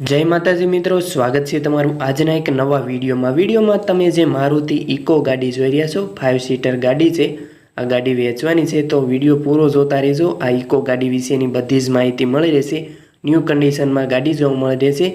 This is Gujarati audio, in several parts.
જય માતાજી મિત્રો, સ્વાગત છે તમારું આજના એક નવા વિડીયોમાં. વિડીયોમાં તમે જે મારુતિ ઇકો ગાડી જોઈ રહ્યા છો ફાઇવ સીટર ગાડી છે, આ ગાડી વેચવાની છે, તો વીડિયો પૂરો જોતા રહેજો. આ ઇકો ગાડી વિશેની બધી જ માહિતી મળી રહેશે. ન્યૂ કન્ડિશનમાં ગાડી જોવા મળી રહેશે.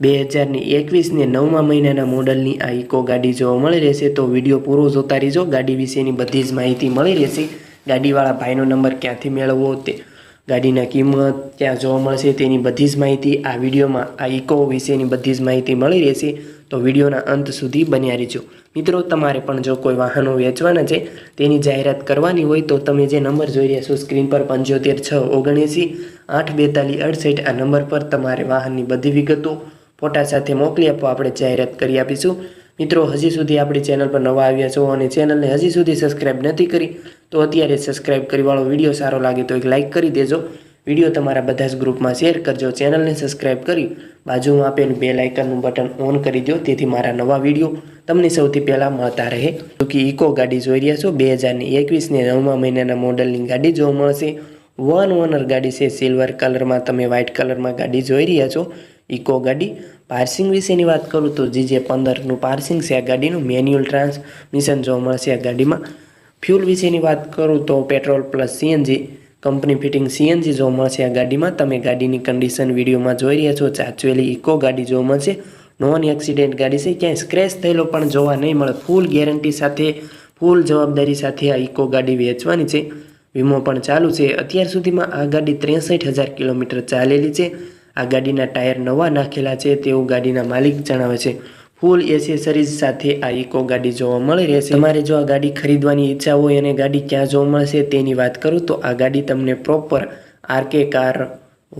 બે હજારની એકવીસને નવમા મહિનાના મોડલની આ ઇકો ગાડી જોવા મળી રહેશે, તો વીડિયો પૂરો જોતા રહેજો. ગાડી વિશેની બધી જ માહિતી મળી રહેશે. ગાડીવાળા ભાઈનો નંબર ક્યાંથી મેળવવો તે ગાડીના કિંમત, ત્યાં જોવા મળશે તેની બધી જ માહિતી. આ વિડીયોમાં આ ઇકો વિશેની બધી જ માહિતી મળી રહેશે. તો વિડીયોના અંત સુધી બન્યા રહેજો. મિત્રો, તમારે પણ જો કોઈ વાહનો વેચવાના છે, તેની જાહેરાત કરવાની હોય તો તમે જે નંબર જોઈ રહ્યા છો, સ્ક્રીન પર પંચોતેર છ ઓગણએંસી, આઠ બેતાલીસ અડસઠ, આ નંબર પર તમારે વાહનની બધી વિગતો ફોટા સાથે મોકલી આપવા આપણે જાહેરાત કરી આપીશું. મિત્રો, હજી સુધી આપણી ચેનલ પર નવા આવ્યા છો અને ચેનલને હજી સુધી સબસ્ક્રાઈબ નથી કરી, તો અત્યારે સબસ્ક્રાઇબ કરીવાળો વીડિયો સારો લાગે તો એક લાઇક કરી દેજો. વીડિયો તમારા બધા જ ગ્રુપમાં શેર કરજો, ચેનલને સબસ્ક્રાઈબ કરી બાજુમાં આપેલું બે લાઇકનનું બટન ઓન કરી દો તેથી મારા નવા વીડિયો તમને સૌથી પહેલાં મળતા રહે. કે ઇકો ગાડી જોઈ રહ્યા છો બે હજારની એકવીસને નવમા મહિનાના મોડલની ગાડી જોવા મળશે. વન ઓનર ગાડી છે, સિલ્વર કલરમાં, તમે વ્હાઇટ કલરમાં ગાડી જોઈ રહ્યા છો. ઇકો ગાડી પાર્સિંગ વિશેની વાત કરું તો જીજે પંદરનું પાર્સિંગ છે આ ગાડીનું મેન્યુઅલ ટ્રાન્સમિશન જોવા મળશે આ ગાડીમાં. ફ્યુલ વિશેની વાત કરું તો petrol plus CNG company fitting CNG જોવા મળશે આ ગાડીમાં. તમે ગાડીની કન્ડિશન વિડીયોમાં જોઈ રહ્યા છો ચાચવેલી ઇકો ગાડી જોવા મળશે નોન એક્સિડેન્ટ ગાડી છે, ક્યાંય સ્ક્રેચ થયેલો પણ જોવા નહીં મળે. ફૂલ ગેરંટી સાથે ફૂલ જવાબદારી સાથે આ ઇકો ગાડી વેચવાની છે. વીમો પણ ચાલુ છે. અત્યાર સુધીમાં આ ગાડી ત્રેસઠ હજાર કિલોમીટર ચાલેલી છે. આ ગાડીના ટાયર નવા નાખેલા છે તેવું ગાડીના માલિક જણાવે છે. ફૂલ એસેસરીઝ સાથે આ ઇકો ગાડી જોવા મળી રહેશે. તમારે જો આ ગાડી ખરીદવાની ઈચ્છા હોય અને ગાડી ક્યાં જોવા મળશે તેની વાત કરું તો આ ગાડી તમને પ્રોપર આરકે કાર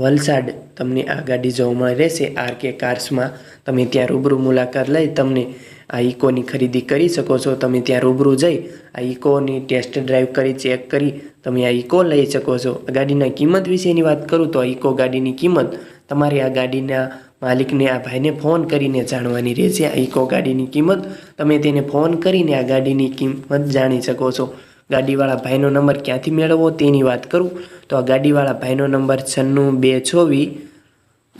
વલસાડ તમને આ ગાડી જોવા મળી રહેશે. આરકે કાર્સમાં તમે ત્યાં રૂબરૂ મુલાકાત લઈ તમને આ ઇકોની ખરીદી કરી શકો છો. તમે ત્યાં રૂબરૂ જઈ આ ઇકોની ટેસ્ટ ડ્રાઈવ કરી ચેક કરી તમે આ ઇકો લઈ શકો છો. ગાડીના કિંમત વિશેની વાત કરું તો આ ઇકો ગાડીની કિંમત તમારે આ ગાડીના માલિકને, આ ભાઈને ફોન કરીને જાણવાની રહેશે. આ ઇકો ગાડીની કિંમત, તમે તેને ફોન કરીને આ ગાડીની કિંમત જાણી શકો છો. ગાડીવાળા ભાઈનો નંબર ક્યાંથી મેળવવો તેની વાત કરું. તો આ ગાડીવાળા ભાઈનો નંબર છન્નું બે છોવી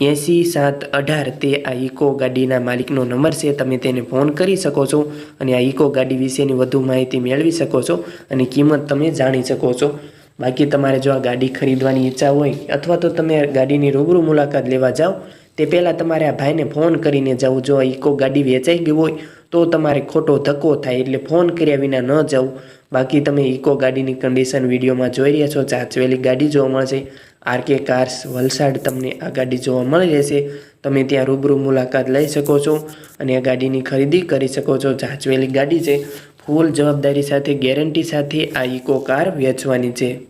એંસી સાત અઢાર. તે આ ઇકો ગાડીના માલિકનો નંબર છે. તમે તેને ફોન કરી શકો છો અને આ ઇકો ગાડી વિશેની વધુ માહિતી મેળવી શકો છો અને કિંમત તમે જાણી શકો છો. બાકી તમારે જો આ ગાડી ખરીદવાની ઈચ્છા હોય, અથવા તો તમે ગાડીની રૂબરૂ મુલાકાત લેવા જાઓ, તે પહેલાં તમારે આ ભાઈને ફોન કરીને જવું. જો ઇકો ગાડી વેચાઈ ગઈ હોય, તો તમારે ખોટો ધક્કો થાય, એટલે ફોન કર્યા વિના ન જવું. બાકી તમે ઇકો ગાડીની કન્ડિશન વિડીયોમાં જોઈ રહ્યા છો ચાચવેલી ગાડી જોવા મળશે. આરકે કાર્સ વલસાડ તમને આ ગાડી જોવા મળી રહેશે. તમે ત્યાં રૂબરૂ મુલાકાત લઈ શકો છો અને આ ગાડીની ખરીદી કરી શકો છો જાચવેલી ગાડી છે. ફૂલ જવાબદારી સાથે ગેરંટી સાથે આ ઇકો કાર વેચવાની છે.